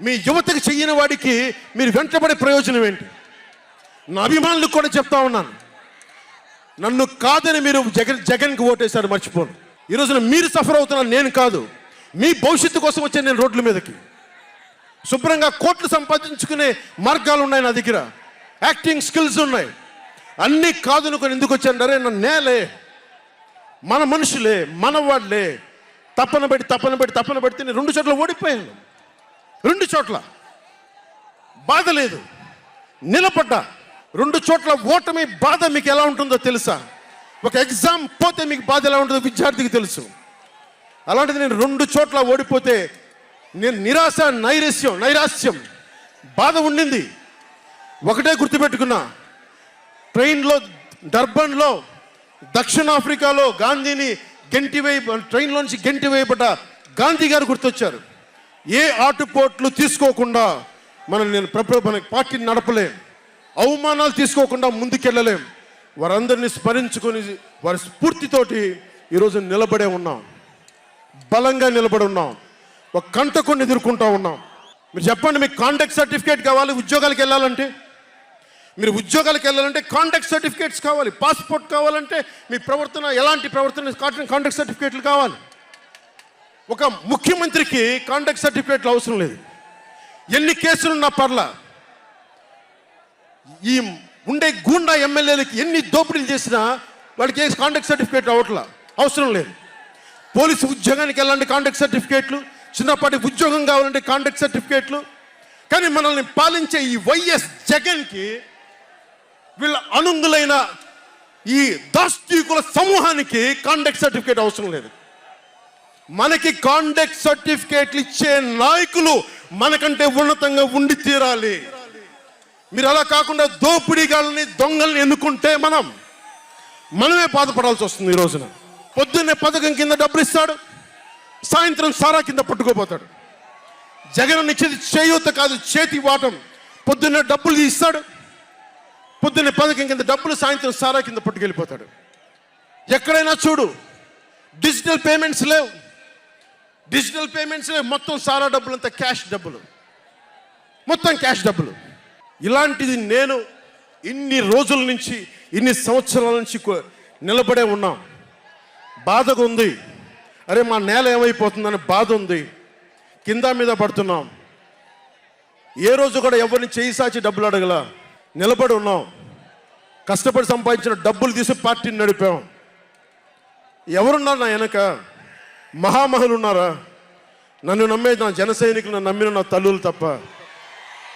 మీ యువతకు చెయ్యని వాడికి మీరు వెంటబడే ప్రయోజనం ఏంటి? నా అభిమానులకు కూడా చెప్తా ఉన్నాను. నన్ను కాదని మీరు జగన్ జగన్కి ఓటేశారు మర్చిపోను. ఈ రోజున మీరు సఫర్ అవుతున్నారు నేను కాదు. మీ భవిష్యత్తు కోసం వచ్చాను నేను రోడ్ల మీదకి. శుభ్రంగా కోట్లు సంపాదించుకునే మార్గాలు ఉన్నాయి నా దగ్గర. యాక్టింగ్ స్కిల్స్ ఉన్నాయి. అన్నీ కాదును అనుకొని ఎందుకు వచ్చాను? అరే నా నేలే. మన మనుషులే మన వాళ్ళే తప్పన పెట్టి తప్పన పెట్టి తప్పన పెడితే నేను రెండు చోట్ల ఓడిపోయాను. రెండు చోట్ల. బాధ లేదు. నిలబడ్డా. రెండు చోట్ల ఓటమి బాధ మీకు ఎలా ఉంటుందో తెలుసా? ఒక ఎగ్జామ్ పోతే మీకు బాధ ఎలా ఉంటుందో విద్యార్థికి తెలుసు. అలాంటిది నేను రెండు చోట్ల ఓడిపోతే నేను నిరాశ నైరస్యం నైరాస్యం బాధ ఉండింది. ఒకటే గుర్తుపెట్టుకున్నా. ట్రైన్లో డర్బన్లో దక్షిణాఫ్రికాలో గాంధీని గెంటి వేయ ట్రైన్లోంచి గెంటి వేయబడ్డ గాంధీ గారు గుర్తొచ్చారు. ఏ ఆటుపోట్లు తీసుకోకుండా మనం నేను ప్రప మన పార్టీని నడపలేం. అవమానాలు తీసుకోకుండా ముందుకెళ్ళలేం. వారందరినీ స్మరించుకొని వారి స్ఫూర్తితోటి ఈరోజు నిలబడే ఉన్నాం. బలంగా నిలబడి ఉన్నాం. ఒక కంటకుని ఎదుర్కొంటూ ఉన్నాం. మీరు చెప్పండి మీకు కాంటాక్ట్ సర్టిఫికేట్ కావాలి ఉద్యోగాలకు వెళ్ళాలంటే? మీరు ఉద్యోగాలకు వెళ్ళాలంటే కాంటాక్ట్ సర్టిఫికేట్స్ కావాలి పాస్పోర్ట్ కావాలంటే మీ ప్రవర్తన ఎలాంటి ప్రవర్తన కాంటాక్ట్ సర్టిఫికేట్లు కావాలి? ఒక ముఖ్యమంత్రికి కాంటాక్ట్ సర్టిఫికేట్లు అవసరం లేదు. ఎన్ని కేసులున్నా పర్లా ఈ ఉండే గూండా ఎమ్మెల్యేలకి ఎన్ని దోపిడీలు చేసినా వాళ్ళకి ఏ కాంటాక్ట్ సర్టిఫికేట్ అవట్లా అవసరం లేదు. పోలీసు ఉద్యోగానికి వెళ్ళాలంటే కాంటాక్ట్ సర్టిఫికేట్లు? చిన్నపాటి ఉద్యోగం కావాలంటే కాంటాక్ట్ సర్టిఫికేట్లు? కానీ మనల్ని పాలించే ఈ వైఎస్ జగన్కి వీళ్ళ అనుంగులైన ఈ దాస్తీకుల సమూహానికి కాంటాక్ట్ సర్టిఫికేట్ అవసరం లేదు. మనకి కాంటాక్ట్ సర్టిఫికేట్లు ఇచ్చే నాయకులు మనకంటే ఉన్నతంగా ఉండి తీరాలి. మీరు అలా కాకుండా దోపిడీగాళ్ళని దొంగల్ని ఎన్నుకుంటే మనం మనమే బాధపడాల్సి వస్తుంది ఈ రోజున. పొద్దున్నే పథకం కింద డబ్బులు ఇస్తాడు సాయంత్రం సారా కింద పట్టుకోపోతాడు జగన్ ఇచ్చేది చేయూత కాదు చేతి వాటం. పొద్దున్నే డబ్బులు ఇస్తాడు పొద్దున్నే పథకం కింద డబ్బులు సాయంత్రం సారా కింద పట్టుకెళ్ళిపోతాడు. ఎక్కడైనా చూడు డిజిటల్ పేమెంట్స్ లేవు. డిజిటల్ పేమెంట్స్ మొత్తం సారా డబ్బులు అంతా క్యాష్ డబ్బులు. మొత్తం క్యాష్ డబ్బులు. ఇలాంటిది నేను ఇన్ని రోజుల నుంచి ఇన్ని సంవత్సరాల నుంచి నిలబడే ఉన్నాం. బాధగా ఉంది. అరే మా నేల ఏమైపోతుందని బాధ ఉంది. కింద మీద పడుతున్నాం. ఏ రోజు కూడా ఎవరిని చేయి సాచి డబ్బులు అడగల. నిలబడి ఉన్నాం. కష్టపడి సంపాదించిన డబ్బులు తీసి పార్టీని నడిపాం. ఎవరున్నారు నా వెనక? మహామహులు ఉన్నారా? నన్ను నమ్మే నా జన సైనికులు నన్ను నమ్మిన నా తల్లులు తప్ప.